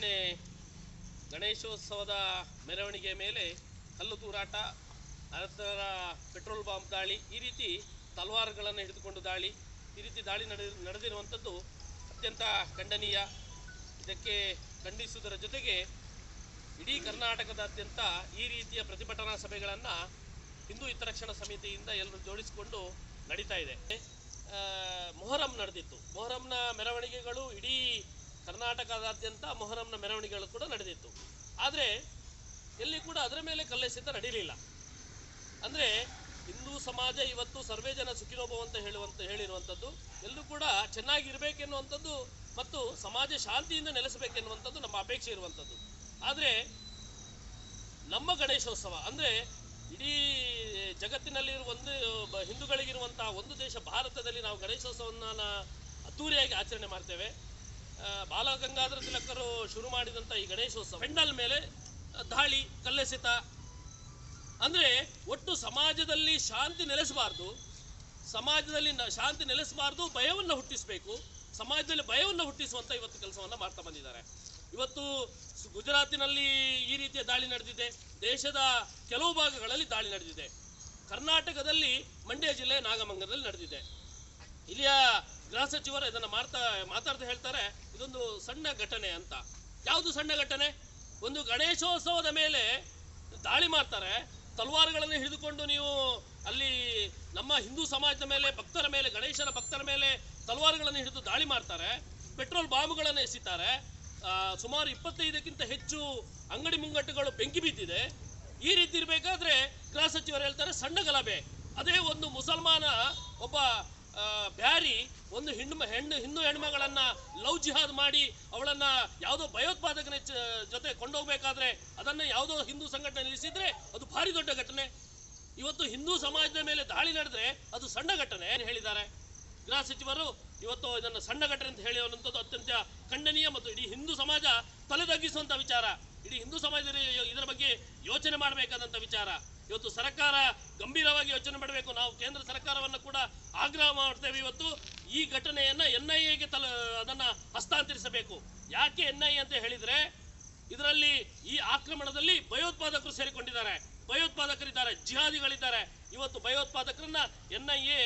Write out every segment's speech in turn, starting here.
ನಿನ್ನೆ ಗಣೇಶೋತ್ಸವದ ಮೆರವಣಿಗೆ ಮೇಲೆ ಕಲ್ಲು ತೂರಾಟ, ಅನಂತರ ಪೆಟ್ರೋಲ್ ಬಾಂಬ್ ದಾಳಿ, ಈ ರೀತಿ ತಲವಾರುಗಳನ್ನು ಹಿಡಿದುಕೊಂಡು ದಾಳಿ, ಈ ರೀತಿ ದಾಳಿ ನಡೆ, ನಡೆದಿರುವಂಥದ್ದು ಅತ್ಯಂತ ಖಂಡನೀಯ. ಇದಕ್ಕೆ ಖಂಡಿಸುವುದರ ಜೊತೆಗೆ ಇಡೀ ಕರ್ನಾಟಕದಾದ್ಯಂತ ಈ ರೀತಿಯ ಪ್ರತಿಭಟನಾ ಸಭೆಗಳನ್ನು ಹಿಂದೂ ಹಿತರಕ್ಷಣಾ ಸಮಿತಿಯಿಂದ ಎಲ್ಲರೂ ಜೋಡಿಸಿಕೊಂಡು ನಡೀತಾ ಇದೆ. ಮೊಹರಂ ನಡೆದಿತ್ತು. ಮೊಹರಂನ ಮೆರವಣಿಗೆಗಳು ಇಡೀ ಕರ್ನಾಟಕದಾದ್ಯಂತ ಮೊಹರಂನ ಮೆರವಣಿಗೆಗಳು ಕೂಡ ನಡೆದಿತ್ತು. ಆದರೆ ಎಲ್ಲಿ ಕೂಡ ಅದರ ಮೇಲೆ ಕಲ್ಲೆಸೆತ ನಡೀಲಿಲ್ಲ. ಅಂದರೆ ಹಿಂದೂ ಸಮಾಜ ಇವತ್ತು ಸರ್ವೇ ಜನ ಸುಖಿನೋಭವ ಅಂತ ಹೇಳುವಂತ ಹೇಳಿರುವಂಥದ್ದು ಎಲ್ಲೂ ಕೂಡ ಚೆನ್ನಾಗಿರಬೇಕೆನ್ನುವಂಥದ್ದು ಮತ್ತು ಸಮಾಜ ಶಾಂತಿಯಿಂದ ನೆಲೆಸಬೇಕೆನ್ನುವಂಥದ್ದು ನಮ್ಮ ಅಪೇಕ್ಷೆ ಇರುವಂಥದ್ದು ಆದರೆ ನಮ್ಮ ಗಣೇಶೋತ್ಸವ, ಅಂದರೆ ಇಡೀ ಜಗತ್ತಿನಲ್ಲಿ ಒಂದು ಹಿಂದೂಗಳಿಗಿರುವಂತಹ ಒಂದು ದೇಶ ಭಾರತದಲ್ಲಿ ನಾವು ಗಣೇಶೋತ್ಸವವನ್ನು ಅದ್ದೂರಿಯಾಗಿ ಆಚರಣೆ ಮಾಡ್ತೇವೆ. ಬಾಲಗಂಗಾಧರ ತಿಲಕರು ಶುರು ಮಾಡಿದಂಥ ಈ ಗಣೇಶೋತ್ಸವ. ಪೆಂಡಲ್ ಮೇಲೆ ದಾಳಿ ಕಲ್ಲೆಸೆತ. ಅಂದರೆ ಒಟ್ಟು ಸಮಾಜದಲ್ಲಿ ಶಾಂತಿ ನೆಲೆಸಬಾರ್ದು. ಸಮಾಜದಲ್ಲಿ ಶಾಂತಿ ನೆಲೆಸಬಾರ್ದು, ಭಯವನ್ನು ಹುಟ್ಟಿಸಬೇಕು. ಸಮಾಜದಲ್ಲಿ ಭಯವನ್ನು ಹುಟ್ಟಿಸುವಂತ ಇವತ್ತು ಕೆಲಸವನ್ನು ಮಾಡ್ತಾ ಬಂದಿದ್ದಾರೆ. ಇವತ್ತು ಗುಜರಾತಿನಲ್ಲಿ ಈ ರೀತಿಯ ದಾಳಿ ನಡೆದಿದೆ. ದೇಶದ ಕೆಲವು ಭಾಗಗಳಲ್ಲಿ ದಾಳಿ ನಡೆದಿದೆ. ಕರ್ನಾಟಕದಲ್ಲಿ ಮಂಡ್ಯ ಜಿಲ್ಲೆ ನಾಗಮಂಗಲದಲ್ಲಿ ನಡೆದಿದೆ. ಇಲ್ಲಿಯ ಗೃಹ ಸಚಿವರು ಇದನ್ನ ಮಾಡ್ತಾ ಮಾತಾಡ್ತಾ ಹೇಳ್ತಾರೆ, ಇದೊಂದು ಸಣ್ಣ ಘಟನೆ ಅಂತ. ಯಾವುದು ಸಣ್ಣ ಘಟನೆ? ಒಂದು ಗಣೇಶೋತ್ಸವದ ಮೇಲೆ ದಾಳಿ ಮಾಡ್ತಾರೆ, ತಲವಾರುಗಳನ್ನು ಹಿಡಿದುಕೊಂಡು ನೀವು ಅಲ್ಲಿ ನಮ್ಮ ಹಿಂದೂ ಸಮಾಜದ ಮೇಲೆ, ಭಕ್ತರ ಮೇಲೆ, ಗಣೇಶನ ಭಕ್ತರ ಮೇಲೆ ತಲವಾರುಗಳನ್ನು ಹಿಡಿದು ದಾಳಿ ಮಾಡ್ತಾರೆ, ಪೆಟ್ರೋಲ್ ಬಾಂಬ್ಗಳನ್ನು ಎಸಿತಾರೆ ಸುಮಾರು ಇಪ್ಪತ್ತೈದಕ್ಕಿಂತ ಹೆಚ್ಚು ಅಂಗಡಿ ಮುಂಗಟ್ಟುಗಳು ಬೆಂಕಿ ಬಿದ್ದಿದೆ. ಈ ರೀತಿ ಇರಬೇಕಾದ್ರೆ ಗೃಹ ಸಚಿವರು ಹೇಳ್ತಾರೆ, ಸಣ್ಣ ಗಲಭೆ. ಅದೇ ಒಂದು ಮುಸಲ್ಮಾನ ಒಬ್ಬ ಬ್ಯಾರಿ ಒಂದು ಹೆಣ್ಣು ಹೆಣ್ಣು, ಹಿಂದೂ ಹೆಣ್ಮಗಳನ್ನ ಲವ್ ಜಿಹಾದ್ ಮಾಡಿ ಅವಳನ್ನ ಯಾವುದೋ ಭಯೋತ್ಪಾದಕನ ಜೊತೆ ಕೊಂಡೋಗ್ಬೇಕಾದ್ರೆ ಅದನ್ನ ಯಾವುದೋ ಹಿಂದೂ ಸಂಘಟನೆ ನಿಲ್ಲಿಸಿದ್ರೆ ಅದು ಭಾರಿ ದೊಡ್ಡ ಘಟನೆ. ಇವತ್ತು ಹಿಂದೂ ಸಮಾಜದ ಮೇಲೆ ದಾಳಿ ನಡೆದ್ರೆ ಅದು ಸಣ್ಣ ಘಟನೆ ಏನು ಹೇಳಿದ್ದಾರೆ. ಗೃಹ ಸಚಿವರು ಇವತ್ತು ಇದನ್ನ ಸಣ್ಣ ಘಟನೆ ಅಂತ ಹೇಳುವಂಥದ್ದು ಅತ್ಯಂತ ಖಂಡನೀಯ ಮತ್ತು ಇಡೀ ಹಿಂದೂ ಸಮಾಜ ತಲೆದಗ್ಗಿಸುವಂತ ವಿಚಾರ. ಇಡೀ ಹಿಂದೂ ಸಮಾಜದಲ್ಲಿ ಇದರ ಬಗ್ಗೆ ಯೋಚನೆ ಮಾಡಬೇಕಾದಂತ ವಿಚಾರ. ಇವತ್ತು ಸರ್ಕಾರ ಗಂಭೀರವಾಗಿ ಯೋಚನೆ ಮಾಡಬೇಕು. ನಾವು ಕೇಂದ್ರ ಸರ್ಕಾರವನ್ನು ಕೂಡ ಆಗ್ರಹ ಮಾಡ್ತೇವೆ ಇವತ್ತು. ಈ ಘಟನೆಯನ್ನ ಎನ್ ಐ ಎಗೆ ತಲ, ಅದನ್ನ ಹಸ್ತಾಂತರಿಸಬೇಕು. ಯಾಕೆ ಎನ್ ಐ ಅಂತ ಹೇಳಿದ್ರೆ, ಇದರಲ್ಲಿ ಈ ಆಕ್ರಮಣದಲ್ಲಿ ಭಯೋತ್ಪಾದಕರು ಸೇರಿಕೊಂಡಿದ್ದಾರೆ. ಭಯೋತ್ಪಾದಕರಿದ್ದಾರೆ, ಜಿಹಾದಿಗಳಿದ್ದಾರೆ. ಇವತ್ತು ಭಯೋತ್ಪಾದಕರನ್ನ ಎನ್ ಐ ಎ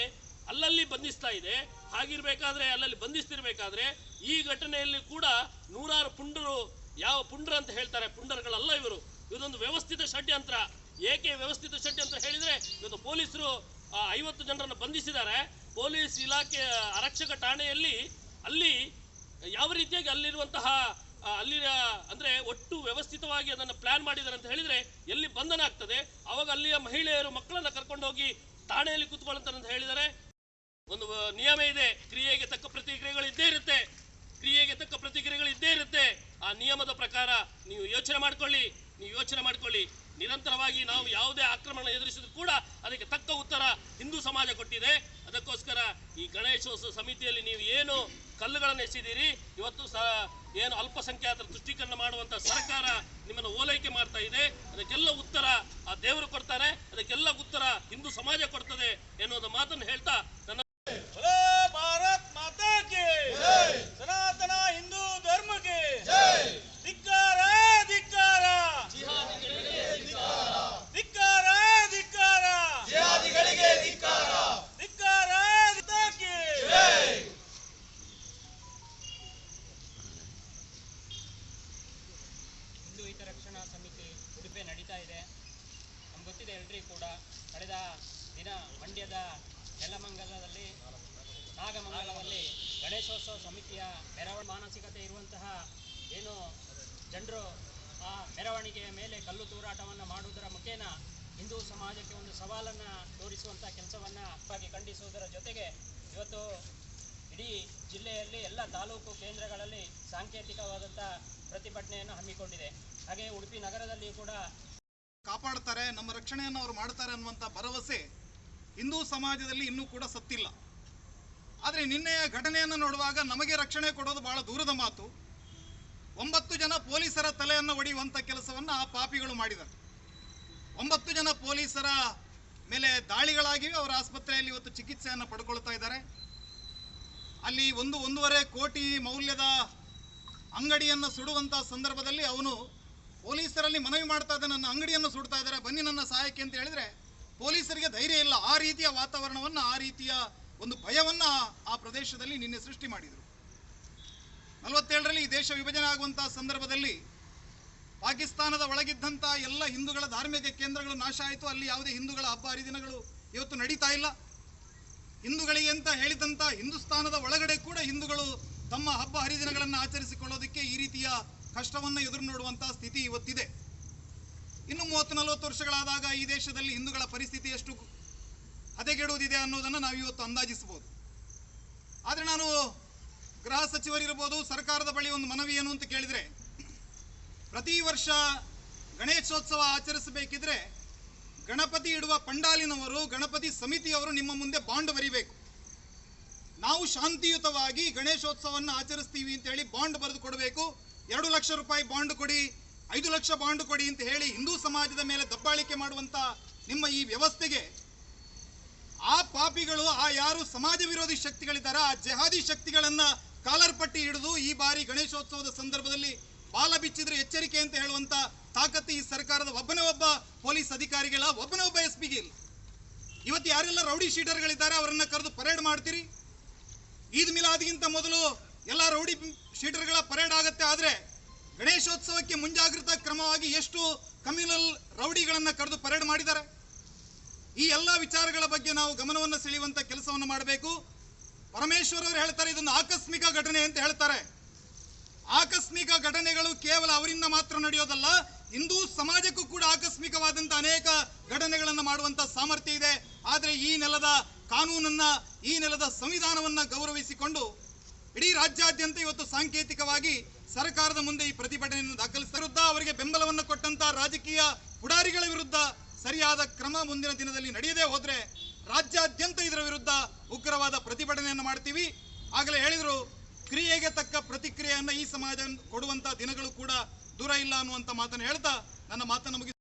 ಅಲ್ಲಲ್ಲಿ ಬಂಧಿಸ್ತಾ ಇದೆ. ಹಾಗಿರ್ಬೇಕಾದ್ರೆ ಅಲ್ಲಲ್ಲಿ ಬಂಧಿಸ್ತಿರ್ಬೇಕಾದ್ರೆ ಈ ಘಟನೆಯಲ್ಲಿ ಕೂಡ ನೂರಾರು ಪುಂಡರು, ಯಾವ ಪುಂಡ್ರ ಅಂತ ಹೇಳ್ತಾರೆ, ಪುಂಡರ್ಗಳಲ್ಲ ಇವರು. ಇದೊಂದು ವ್ಯವಸ್ಥಿತ ಷಡ್ಯಂತ್ರ. ಏಕೆ ವ್ಯವಸ್ಥಿತ ಷಡ್ಯಂತ್ರ ಹೇಳಿದ್ರೆ, ಇವತ್ತು ಪೊಲೀಸರು ಐವತ್ತು ಜನರನ್ನು ಬಂಧಿಸಿದ್ದಾರೆ. ಪೊಲೀಸ್ ಇಲಾಖೆ ಆರಕ್ಷಕ ಠಾಣೆಯಲ್ಲಿ ಅಲ್ಲಿ ಯಾವ ರೀತಿಯಾಗಿ ಅಲ್ಲಿರುವಂತಹ ಅಲ್ಲಿನ, ಅಂದ್ರೆ ಒಟ್ಟು ವ್ಯವಸ್ಥಿತವಾಗಿ ಅದನ್ನು ಪ್ಲಾನ್ ಮಾಡಿದ್ದಾರೆ ಅಂತ ಹೇಳಿದ್ರೆ ಎಲ್ಲಿ ಬಂಧನ ಆಗ್ತದೆ? ಅವಾಗ ಅಲ್ಲಿಯ ಮಹಿಳೆಯರು, ಮಕ್ಕಳನ್ನ ಕರ್ಕೊಂಡು ಹೋಗಿ ಠಾಣೆಯಲ್ಲಿ ಕೂತ್ಕೊಳ್ತಾರೆ ಅಂತ ಹೇಳಿದರೆ ಒಂದು ನಿಯಮ ಇದೆ. ಕ್ರಿಯೆಗೆ ತಕ್ಕ ಪ್ರತಿಕ್ರಿಯೆಗಳು ಇದ್ದೇ ಇರುತ್ತೆ. ಕ್ರಿಯೆಗೆ ತಕ್ಕ ಪ್ರತಿಕ್ರಿಯೆಗಳು ಇದ್ದೇ ಇರುತ್ತೆ. ಆ ನಿಯಮದ ಪ್ರಕಾರ ನೀವು ಯೋಚನೆ ಮಾಡ್ಕೊಳ್ಳಿ. ನೀವು ಯೋಚನೆ ಮಾಡ್ಕೊಳ್ಳಿ. ನಿರಂತರವಾಗಿ ನಾವು ಯಾವುದೇ ಆಕ್ರಮಣ ಎದುರಿಸಿದ್ರು ಕೂಡ ಅದಕ್ಕೆ ತಕ್ಕ ಉತ್ತರ ಹಿಂದೂ ಸಮಾಜ ಕೊಟ್ಟಿದೆ. ಅದಕ್ಕೋಸ್ಕರ ಈ ಗಣೇಶೋತ್ಸವ ಸಮಿತಿಯಲ್ಲಿ ನೀವು ಏನು ಕಲ್ಲುಗಳನ್ನು ಎಸೆದಿರಿ, ಇವತ್ತು ಏನು ಅಲ್ಪಸಂಖ್ಯಾತರ ತುಷ್ಟೀಕರಣ ಮಾಡುವಂತ ಸರ್ಕಾರ ನಿಮ್ಮನ್ನು ಓಲೈಕೆ ಮಾಡ್ತಾ ಇದೆ. ಅದಕ್ಕೆಲ್ಲ ಉತ್ತರ ಆ ದೇವರು ಕೊಡ್ತಾರೆ, ಅದಕ್ಕೆಲ್ಲ ಉತ್ತರ ಹಿಂದೂ ಸಮಾಜ ಕೊಡ್ತದೆ ಎನ್ನುವುದು ಮಾತನ್ನು ಹೇಳ್ತಾ ನನ್ನ ನೆಲಮಂಗಲದಲ್ಲಿ, ನಾಗಮಂಗಲದಲ್ಲಿ ಗಣೇಶೋತ್ಸವ ಸಮಿತಿಯ ಮೆರವಣಿಗೆ ಮಾನಸಿಕತೆ ಇರುವಂತಹ ಏನು ಜನರು ಆ ಮೆರವಣಿಗೆಯ ಮೇಲೆ ಕಲ್ಲು ತೂರಾಟವನ್ನು ಮಾಡುವುದರ ಮುಖೇನ ಹಿಂದೂ ಸಮಾಜಕ್ಕೆ ಒಂದು ಸವಾಲನ್ನು ತೋರಿಸುವಂಥ ಕೆಲಸವನ್ನು ಅಪ್ಪಾಗಿ ಖಂಡಿಸುವುದರ ಜೊತೆಗೆ ಇವತ್ತು ಇಡೀ ಜಿಲ್ಲೆಯಲ್ಲಿ ಎಲ್ಲ ತಾಲೂಕು ಕೇಂದ್ರಗಳಲ್ಲಿ ಸಾಂಕೇತಿಕವಾದಂಥ ಪ್ರತಿಭಟನೆಯನ್ನು ಹಮ್ಮಿಕೊಂಡಿದೆ. ಹಾಗೆ ಉಡುಪಿ ನಗರದಲ್ಲಿಯೂ ಕೂಡ ಕಾಪಾಡ್ತಾರೆ, ನಮ್ಮ ರಕ್ಷಣೆಯನ್ನು ಅವರು ಮಾಡ್ತಾರೆ ಅನ್ನುವಂಥ ಭರವಸೆ ಹಿಂದೂ ಸಮಾಜದಲ್ಲಿ ಇನ್ನೂ ಕೂಡ ಸತ್ತಿಲ್ಲ. ಆದರೆ ನಿನ್ನೆಯ ಘಟನೆಯನ್ನು ನೋಡುವಾಗ ನಮಗೆ ರಕ್ಷಣೆ ಕೊಡೋದು ಬಹಳ ದೂರದ ಮಾತು. ಒಂಬತ್ತು ಜನ ಪೊಲೀಸರ ತಲೆಯನ್ನು ಒಡೆಯುವಂಥ ಕೆಲಸವನ್ನು ಆ ಪಾಪಿಗಳು ಮಾಡಿದ್ದಾರೆ. ಒಂಬತ್ತು ಜನ ಪೊಲೀಸರ ಮೇಲೆ ದಾಳಿಗಳಾಗಿವೆ, ಅವರ ಆಸ್ಪತ್ರೆಯಲ್ಲಿ ಇವತ್ತು ಚಿಕಿತ್ಸೆಯನ್ನು ಪಡ್ಕೊಳ್ತಾ ಇದ್ದಾರೆ. ಅಲ್ಲಿ ಒಂದು ಒಂದೂವರೆ ಕೋಟಿ ಮೌಲ್ಯದ ಅಂಗಡಿಯನ್ನು ಸುಡುವಂಥ ಸಂದರ್ಭದಲ್ಲಿ ಅವನು ಪೊಲೀಸರಲ್ಲಿ ಮನವಿ ಮಾಡ್ತಾ ಇದ್ದ ನನ್ನ ಅಂಗಡಿಯನ್ನು ಸುಡ್ತಾ ಇದ್ದಾರೆ, ಬನ್ನಿ ನನ್ನ ಸಹಾಯಕ್ಕೆ ಅಂತ ಹೇಳಿದ್ರೆ ಪೊಲೀಸರಿಗೆ ಧೈರ್ಯ ಇಲ್ಲ. ಆ ರೀತಿಯ ವಾತಾವರಣವನ್ನ, ಆ ರೀತಿಯ ಒಂದು ಭಯವನ್ನ ಆ ಪ್ರದೇಶದಲ್ಲಿ ನಿನ್ನೆ ಸೃಷ್ಟಿ ಮಾಡಿದರು. ನಲವತ್ತೇಳರಲ್ಲಿ ಈ ದೇಶ ವಿಭಜನೆ ಆಗುವಂತಹ ಸಂದರ್ಭದಲ್ಲಿ ಪಾಕಿಸ್ತಾನದ ಒಳಗಿದ್ದಂಥ ಎಲ್ಲ ಹಿಂದೂಗಳ ಧಾರ್ಮಿಕ ಕೇಂದ್ರಗಳು ನಾಶ ಆಯಿತು. ಅಲ್ಲಿ ಯಾವುದೇ ಹಿಂದೂಗಳ ಹಬ್ಬ, ಹರಿದಿನಗಳು ಇವತ್ತು ನಡೀತಾ ಇಲ್ಲ. ಹಿಂದೂಗಳಿಗೆ ಅಂತ ಹೇಳಿದಂಥ ಹಿಂದೂಸ್ತಾನದ ಒಳಗಡೆ ಕೂಡ ಹಿಂದೂಗಳು ತಮ್ಮ ಹಬ್ಬ, ಹರಿದಿನಗಳನ್ನು ಆಚರಿಸಿಕೊಳ್ಳೋದಕ್ಕೆ ಈ ರೀತಿಯ ಕಷ್ಟವನ್ನು ಎದುರು ನೋಡುವಂತಹ ಸ್ಥಿತಿ ಇವತ್ತಿದೆ. ಇನ್ನು ಮೂವತ್ತು ನಲವತ್ತು ವರ್ಷಗಳಾದಾಗ ಈ ದೇಶದಲ್ಲಿ ಹಿಂದೂಗಳ ಪರಿಸ್ಥಿತಿ ಎಷ್ಟು ಹದಗೆಡುವುದಿದೆ ಅನ್ನೋದನ್ನು ನಾವು ಇವತ್ತು ಅಂದಾಜಿಸಬಹುದು. ಆದರೆ ನಾನು ಗೃಹ ಸಚಿವರಿರ್ಬೋದು, ಸರ್ಕಾರದ ಬಳಿ ಒಂದು ಮನವಿ ಏನು ಅಂತ ಕೇಳಿದರೆ, ಪ್ರತಿ ವರ್ಷ ಗಣೇಶೋತ್ಸವ ಆಚರಿಸಬೇಕಿದ್ರೆ ಗಣಪತಿ ಇಡುವ ಪಂಡಾಲಿನವರು, ಗಣಪತಿ ಸಮಿತಿಯವರು ನಿಮ್ಮ ಮುಂದೆ ಬಾಂಡ್ ಬರೀಬೇಕು. ನಾವು ಶಾಂತಿಯುತವಾಗಿ ಗಣೇಶೋತ್ಸವವನ್ನು ಆಚರಿಸ್ತೀವಿ ಅಂತ ಹೇಳಿ ಬಾಂಡ್ ಬರೆದು ಕೊಡಬೇಕು. ಎರಡು ಲಕ್ಷ ರೂಪಾಯಿ ಬಾಂಡ್ ಕೊಡಿ ಐದು ಲಕ್ಷ ಬಾಂಡ್ ಕೊಡಿ ಅಂತ ಹೇಳಿ ಹಿಂದೂ ಸಮಾಜದ ಮೇಲೆ ದಬ್ಬಾಳಿಕೆ ಮಾಡುವಂತ ನಿಮ್ಮ ಈ ವ್ಯವಸ್ಥೆಗೆ ಆ ಪಾಪಿಗಳು, ಆ ಯಾರು ಸಮಾಜ ವಿರೋಧಿ ಶಕ್ತಿಗಳಿದ್ದಾರೆ ಆ ಜೆಹಾದಿ ಶಕ್ತಿಗಳನ್ನ ಕಾಲರ್ ಪಟ್ಟಿ ಹಿಡಿದು ಈ ಬಾರಿ ಗಣೇಶೋತ್ಸವದ ಸಂದರ್ಭದಲ್ಲಿ ಬಾಲ ಬಿಚ್ಚಿದ್ರೆ ಎಚ್ಚರಿಕೆ ಅಂತ ಹೇಳುವಂತ ತಾಕತ್ತು ಈ ಸರ್ಕಾರದ ಒಬ್ಬನೇ ಒಬ್ಬ ಪೊಲೀಸ್ ಅಧಿಕಾರಿಗಳ, ಒಬ್ಬನೇ ಒಬ್ಬ ಎಸ್ ಪಿಗೆ ಇಲ್ಲ. ಇವತ್ತು ಯಾರೆಲ್ಲ ರೌಡಿ ಶೀಟರ್ಗಳಿದ್ದಾರೆ ಅವರನ್ನ ಕರೆದು ಪರೇಡ್ ಮಾಡ್ತೀರಿ? ಈದ್ ಮಿಲಾದ್ಗಿಂತ ಮೊದಲು ಎಲ್ಲ ರೌಡಿ ಶೀಟರ್ಗಳ ಪರೇಡ್ ಆಗತ್ತೆ, ಆದ್ರೆ ಗಣೇಶೋತ್ಸವಕ್ಕೆ ಮುಂಜಾಗ್ರತಾ ಕ್ರಮವಾಗಿ ಎಷ್ಟು ಕಮ್ಯುನಲ್ ರೌಡಿಗಳನ್ನು ಕರೆದು ಪರೇಡ್ ಮಾಡಿದ್ದಾರೆ? ಈ ಎಲ್ಲ ವಿಚಾರಗಳ ಬಗ್ಗೆ ನಾವು ಗಮನವನ್ನು ಸೆಳೆಯುವಂಥ ಕೆಲಸವನ್ನು ಮಾಡಬೇಕು. ಪರಮೇಶ್ವರ್ ಅವರು ಹೇಳ್ತಾರೆ, ಇದೊಂದು ಆಕಸ್ಮಿಕ ಘಟನೆ ಅಂತ ಹೇಳ್ತಾರೆ. ಆಕಸ್ಮಿಕ ಘಟನೆಗಳು ಕೇವಲ ಅವರಿಂದ ಮಾತ್ರ ನಡೆಯೋದಲ್ಲ, ಹಿಂದೂ ಸಮಾಜಕ್ಕೂ ಕೂಡ ಆಕಸ್ಮಿಕವಾದಂಥ ಅನೇಕ ಘಟನೆಗಳನ್ನು ಮಾಡುವಂಥ ಸಾಮರ್ಥ್ಯ ಇದೆ. ಆದರೆ ಈ ನೆಲದ ಕಾನೂನನ್ನ, ಈ ನೆಲದ ಸಂವಿಧಾನವನ್ನ ಗೌರವಿಸಿಕೊಂಡು ಇಡೀ ರಾಜ್ಯಾದ್ಯಂತ ಇವತ್ತು ಸಾಂಕೇತಿಕವಾಗಿ ಸರ್ಕಾರದ ಮುಂದೆ ಈ ಪ್ರತಿಭಟನೆಯನ್ನು ದಾಖಲಿಸಿದ ವಿರುದ್ಧ ಅವರಿಗೆ ಬೆಂಬಲವನ್ನು ಕೊಟ್ಟಂತ ರಾಜಕೀಯ ಪುಡಾರಿಗಳ ವಿರುದ್ಧ ಸರಿಯಾದ ಕ್ರಮ ಮುಂದಿನ ದಿನದಲ್ಲಿ ನಡೆಯದೇ ಹೋದ್ರೆ ರಾಜ್ಯಾದ್ಯಂತ ಇದರ ವಿರುದ್ಧ ಉಗ್ರವಾದ ಪ್ರತಿಭಟನೆಯನ್ನು ಮಾಡ್ತೀವಿ. ಆಗಲೇ ಹೇಳಿದ್ರು, ಕ್ರಿಯೆಗೆ ತಕ್ಕ ಪ್ರತಿಕ್ರಿಯೆಯನ್ನ ಈ ಸಮಾಜ ಕೊಡುವಂತ ದಿನಗಳು ಕೂಡ ದೂರ ಇಲ್ಲ ಅನ್ನುವಂತ ಮಾತನ್ನು ಹೇಳ್ತಾ ನನ್ನ ಮಾತನ್ನು ಮುಗಿಸ್